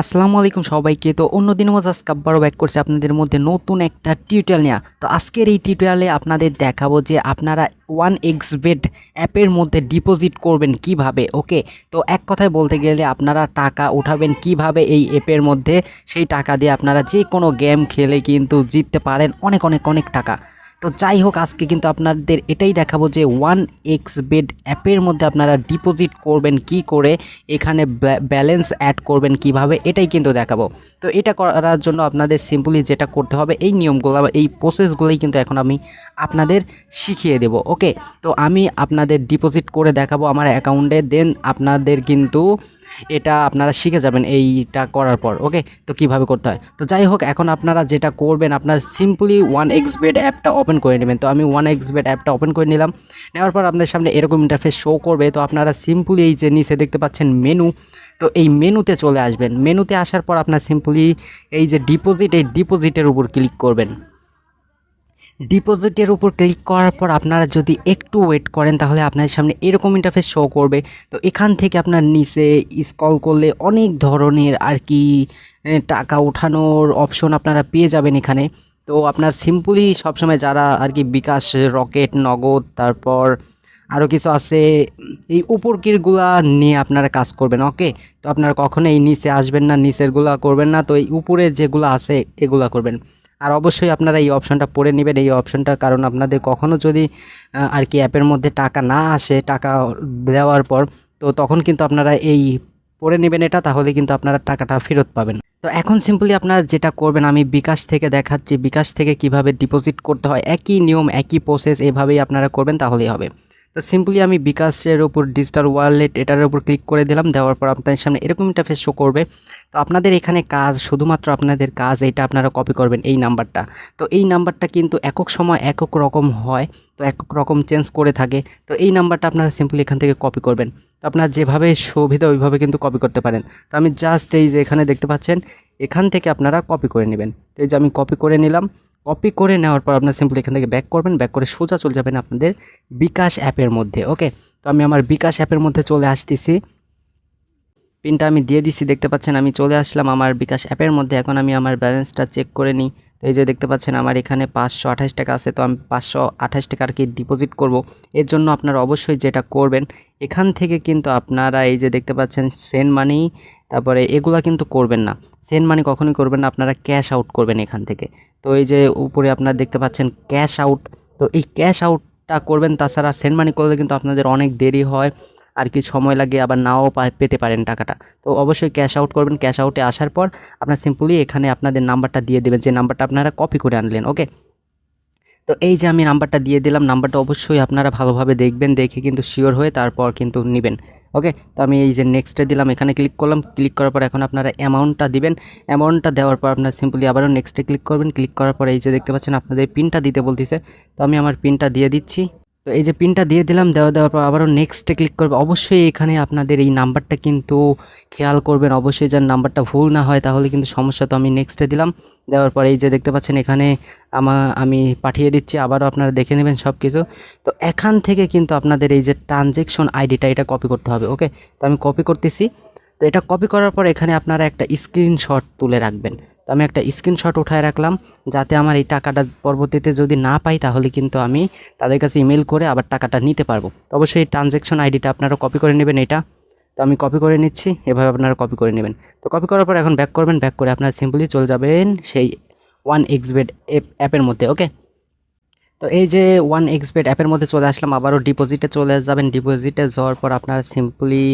আসসালামু আলাইকুম সবাইকে। তো অন্য মতো আজকে আবারও ব্যাক করছে আপনাদের মধ্যে নতুন একটা টিউটোরিয়াল নেওয়া তো আজকের এই টিউটোরিয়ালে আপনাদের দেখাবো যে আপনারা ওয়ান এক্স বেড অ্যাপের মধ্যে ডিপোজিট করবেন কীভাবে ওকে তো এক কথায় বলতে গেলে আপনারা টাকা উঠাবেন কীভাবে এই অ্যাপের মধ্যে, সেই টাকা দিয়ে আপনারা যে কোনো গেম খেলে কিন্তু জিততে পারেন অনেক অনেক অনেক টাকা। তো যাই হোক আজকে কিন্তু আপনাদের এটাই দেখাবো যে ওয়ান এক্স বেড অ্যাপের মধ্যে আপনারা ডিপোজিট করবেন কি করে, এখানে ব্যালেন্স অ্যাড করবেন কীভাবে, এটাই কিন্তু দেখাবো। তো এটা করার জন্য আপনাদের সিম্পলি যেটা করতে হবে, এই নিয়মগুলো এই প্রসেসগুলোই কিন্তু এখন আমি আপনাদের শিখিয়ে দেব, ওকে? তো আমি আপনাদের ডিপোজিট করে দেখাবো আমার অ্যাকাউন্টে, দেন আপনাদের কিন্তু এটা আপনারা শিখে যাবেন এইটা করার পর ওকে তো কীভাবে করতে হয়? তো যাই হোক, এখন আপনারা যেটা করবেন, আপনার সিম্পলি ওয়ান এক্স বেড অ্যাপটা ওপেন করে নেবেন। তো আমি ওয়ান এক্স বেড অ্যাপটা ওপেন করে নিলাম। নেওয়ার পর আপনাদের সামনে এরকম ইন্টারফেস শো করবে। তো আপনারা সিম্পলি এই যে নিচে দেখতে পাচ্ছেন মেনু তো এই মেনুতে চলে আসবেন। মেনুতে আসার পর আপনার সিম্পলি এই যে ডিপোজিট এই ডিপোজিটের উপর ক্লিক করবেন। ডিপোজিটের উপর ক্লিক করার পর আপনারা যদি একটু ওয়েট করেন, তাহলে আপনার সামনে এরকম ইন্টারফেস শো করবে। তো এখান থেকে আপনার নিচে স্কল করলে অনেক ধরনের আর কি টাকা ওঠানোর অপশন আপনারা পেয়ে যাবেন এখানে। তো আপনার সিম্পলি সবসময় যারা আর কি বিকাশ, রকেট, নগদ, তারপর আরও কিছু আছে, এই উপরকিরগুলা নিয়ে আপনারা কাজ করবেন ওকে তো আপনারা কখনো এই নিচে আসবেন না, নিচেরগুলা করবেন না। তো এই উপরে যেগুলো আছে, এগুলা করবেন। আর অবশ্যই আপনারা এই অপশনটা পড়ে নেবেন। এই অপশনটা কারণ আপনাদের কখনো যদি আর কি অ্যাপের মধ্যে টাকা না আসে, টাকা দেওয়ার পর, তো তখন কিন্তু আপনারা এই পড়ে নেবেন এটা, তাহলে কিন্তু আপনারা টাকাটা ফেরত পাবেন। তো এখন সিম্পলি আপনারা যেটা করবেন, আমি বিকাশ থেকে দেখাচ্ছি, বিকাশ থেকে কীভাবে ডিপোজিট করতে হয়, একই নিয়ম, একই প্রসেস এভাবেই আপনারা করবেন, তাহলেই হবে। তো সিম্পলি আমি বিকাশের ওপর ডিজিটাল ওয়ালেট এটার উপর ক্লিক করে দিলাম, দেওয়ার পর আপনাদের সামনে এরকম ইন্টারফেস শো করবে। তো আপনাদের এখানে কাজ, শুধুমাত্র আপনাদের কাজ, এটা আপনারা কপি করবেন এই নাম্বারটা। তো এই নাম্বারটা কিন্তু একক সময় একক রকম হয়, তো একক রকম চেঞ্জ করে থাকে। তো এই নাম্বারটা আপনারা সিম্পলি এখান থেকে কপি করবেন। তো আপনার যেভাবে সুবিধা ওইভাবে কিন্তু কপি করতে পারেন। তো আমি জাস্ট এই যে এখানে দেখতে পাচ্ছেন, এখান থেকে আপনারা কপি করে নেবেন। তো এই যে আমি কপি করে নিলাম কপি করে নেওয়ার পর আপনার সিম্পলি এখান থেকে ব্যাক করবেন ব্যাক করে সোজা চলে যাবেন আপনাদের বিকাশ অ্যাপের মধ্যে ওকে তো আমি আমার বিকাশ অ্যাপের মধ্যে চলে আসতেছি। পিনটা আমি দিয়ে দিছি, দেখতে পাচ্ছেন আমি চলে আসলাম আমার বিকাশ অ্যাপের মধ্যে। এখন আমি আমার ব্যালেন্সটা চেক করে নিই। এই যে দেখতে পাচ্ছেন আমার এখানে পাঁচশো আঠাশ টাকা আছে, তো আমি পাঁচশো আঠাশ টাকা আর কি ডিপোজিট করব। এর জন্য আপনারা অবশ্যই যেটা করবেন, এখান থেকে কিন্তু আপনারা এই যে দেখতে পাচ্ছেন সেন্ড মানি তারপরে এগুলা কিন্তু করবেন না। সেন্ড মানি কখনোই করবেন না, আপনারা ক্যাশ আউট করবেন এখান থেকে। তো এই যে উপরে আপনারা দেখতে পাচ্ছেন ক্যাশ আউট তো এই ক্যাশ আউটটা করবেন, তাছাড়া সেন্ড মানি করলে কিন্তু আপনাদের অনেক দেরি হয়। আর কি সময় লাগে আবার নাও পেতে পারেন টাকাটা। তো অবশ্যই ক্যাশ আউট করবেন। ক্যাশ আউটে আসার পর আপনার সিম্পলি এখানে আপনাদের নাম্বারটা দিয়ে দেবেন। যে নাম্বারটা আপনারা কপি করে আনলেন ওকে তো এই যে আমি নাম্বারটা দিয়ে দিলাম, নাম্বারটা অবশ্যই আপনারা ভালোভাবে দেখবেন, দেখে কিন্তু শিওর হয়ে তারপর কিন্তু নেবেন ওকে তো আমি এই যে নেক্সটে দিলাম, এখানে ক্লিক করলাম। ক্লিক করার পর এখন আপনারা অ্যামাউন্টটা দিবেন। অ্যামাউন্টটা দেওয়ার পর আপনার সিম্পলি আবারও নেক্সটে ক্লিক করবেন। ক্লিক করার পর এই যে দেখতে পাচ্ছেন, আপনাদের পিনটা দিতে বলতেছে। তো আমি আমার পিনটা দিয়ে দিচ্ছি। তো এই যে পিনটা দিয়ে দিলাম, দেওয়া দেওয়ার পর আবারও নেক্সটে ক্লিক করবে। অবশ্যই এখানে আপনাদের এই নাম্বারটা কিন্তু খেয়াল করবেন। অবশ্যই যেন নাম্বারটা ভুল না হয়, তাহলে কিন্তু সমস্যা তো আমি নেক্সটে দিলাম। দেওয়ার পর এই যে দেখতে পাচ্ছেন, এখানে আমা, আমি পাঠিয়ে দিচ্ছি, আবারও আপনারা দেখে নেবেন সব কিছু তো এখান থেকে কিন্তু আপনাদের এই যে ট্রানজেকশন আইডিটা এটা কপি করতে হবে ওকে তো আমি কপি করতেছি। তো এটা কপি করার পর এখানে আপনারা একটা স্ক্রিনশট তুলে রাখবেন। তো আমি একটা স্ক্রিনশট উঠায় রাখলাম যাতে আমার এই টাকাটা পরবর্তীতে যদি না পাই তাহলে কিন্তু আমি তাদের কাছে ইমেল করে আবার টাকাটা নিতে পারব। তো অবশ্যই এই ট্রানজ্যাকশন আইডিটা আপনারা কপি করে নেবেন এটা। তো আমি কপি করে নিচ্ছি, এভাবে আপনারা কপি করে নেবেন। তো কপি করার পর এখন ব্যাক করবেন ব্যাক করে আপনারা সিম্পলি চলে যাবেন সেই ওয়ান এক্স বেড অ্যাপের মধ্যে ওকে তো এই যে ওয়ান এক্স বেড অ্যাপের মধ্যে চলে আসলাম, আবারও ডিপোজিটে চলে যাবেন। ডিপোজিটে যাওয়ার পর আপনারা সিম্পলি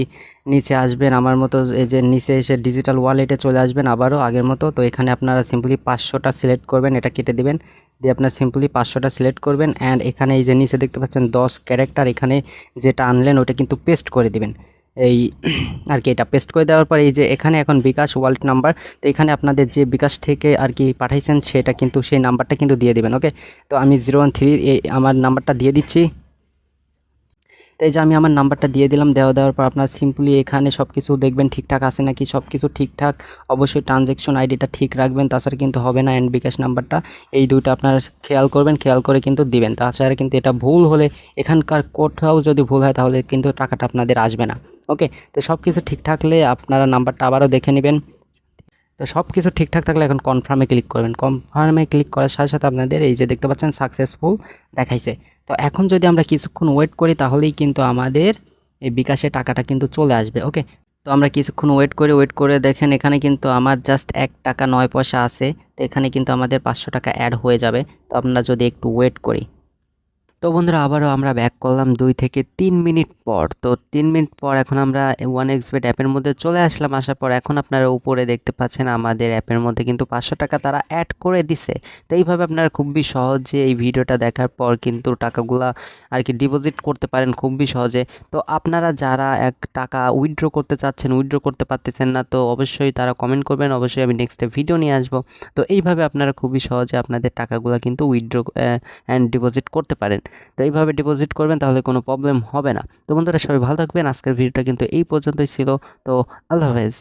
নিচে আসবেন। আমার মতো এই যে নিচে এসে ডিজিটাল ওয়ালেটে চলে আসবেন আবারও আগের মতো। তো এখানে আপনারা সিম্পলি পাঁচশোটা সিলেক্ট করবেন, এটা কেটে দিবেন। দিয়ে আপনার সিম্পলি পাঁচশোটা সিলেক্ট করবেন। অ্যান্ড এখানে এই যে নিচে দেখতে পাচ্ছেন দশ ক্যারেক্টার এখানে যেটা আনলেন, ওটা কিন্তু পেস্ট করে দিবেন। এই আর কি এটা পেস্ট করে দেওয়ার পরে এই যে এখানে এখন বিকাশ ওয়ালেট নাম্বার তো এখানে আপনাদের যে বিকাশ থেকে আর কি পাঠাইছেন সেটা কিন্তু সেই নাম্বারটা কিন্তু দিয়ে দেবেন ওকে তো আমি জিরো ওয়ান থ্রি আমার নাম্বারটা দিয়ে দিচ্ছি। তো এই যে আমি আমার নাম্বারটা দিয়ে দিলাম, দেওয়া দেওয়ার পর আপনার সিম্পলি এখানে সব কিছু দেখবেন ঠিকঠাক আছে নাকি সব কিছু ঠিকঠাক। অবশ্যই ট্রানজ্যাকশন আইডিটা ঠিক রাখবেন, তাছাড়া কিন্তু হবে না অ্যান্ড বিকাশ নাম্বারটা। এই দুইটা আপনারা খেয়াল করবেন, খেয়াল করে কিন্তু দিবেন। তাছাড়া কিন্তু এটা ভুল হলে এখানকার কোথাও যদি ভুল হয় তাহলে কিন্তু টাকাটা আপনাদের আসবে না। ওকে? তো সব কিছু ঠিক থাকলে আপনারা নাম্বারটা আবারও দেখে নেবেন। তো সব কিছু ঠিকঠাক থাকলে এখন কনফার্মে ক্লিক করবেন। কনফার্মে ক্লিক করার সাথে সাথে আপনাদের এই যে দেখতে পাচ্ছেন সাকসেসফুল দেখাইছে। তো এখন যদি আমরা কিছুক্ষণ ওয়েট করি, তাহলেই কিন্তু আমাদের এই বিকাশে টাকাটা কিন্তু চলে আসবে ওকে তো আমরা কিছুক্ষণ ওয়েট করে ওয়েট করে দেখেন এখানে কিন্তু আমার জাস্ট এক টাকা নয় পয়সা আছে, তো এখানে কিন্তু আমাদের পাঁচশো টাকা অ্যাড হয়ে যাবে। তো আমরা যদি একটু ওয়েট করি। তো বন্ধুরা, আবারও আমরা ব্যাক করলাম দুই থেকে তিন মিনিট পর। তো তিন মিনিট পর এখন আমরা ওয়ান এক্সবেট অ্যাপের মধ্যে চলে আসলাম। আসার পর এখন আপনারা উপরে দেখতে পাচ্ছেন আমাদের অ্যাপের মধ্যে কিন্তু পাঁচশো টাকা তারা অ্যাড করে দিছে। তো এইভাবে আপনারা খুবই সহজে এই ভিডিওটা দেখার পর কিন্তু টাকাগুলা আর কি ডিপোজিট করতে পারেন খুবই সহজে। তো আপনারা যারা এক টাকা উইথড্র করতে চাচ্ছেন উইথড্র করতে পারতেছেন না, তো অবশ্যই তারা কমেন্ট করবেন। অবশ্যই আমি নেক্সটে ভিডিও নিয়ে আসব। তো এইভাবে আপনারা খুবই সহজে আপনাদের টাকাগুলো কিন্তু উইথড্র অ্যান্ড ডিপোজিট করতে পারেন। তো এইভাবে ডিপোজিট করবেন তাহলে কোনো প্রবলেম হবে না। তো বন্ধুরা সবাই ভালো থাকবেন। আজকের ভিডিওটা কিন্তু এই পর্যন্তই ছিল। তো আল্লাহ হাফেজ।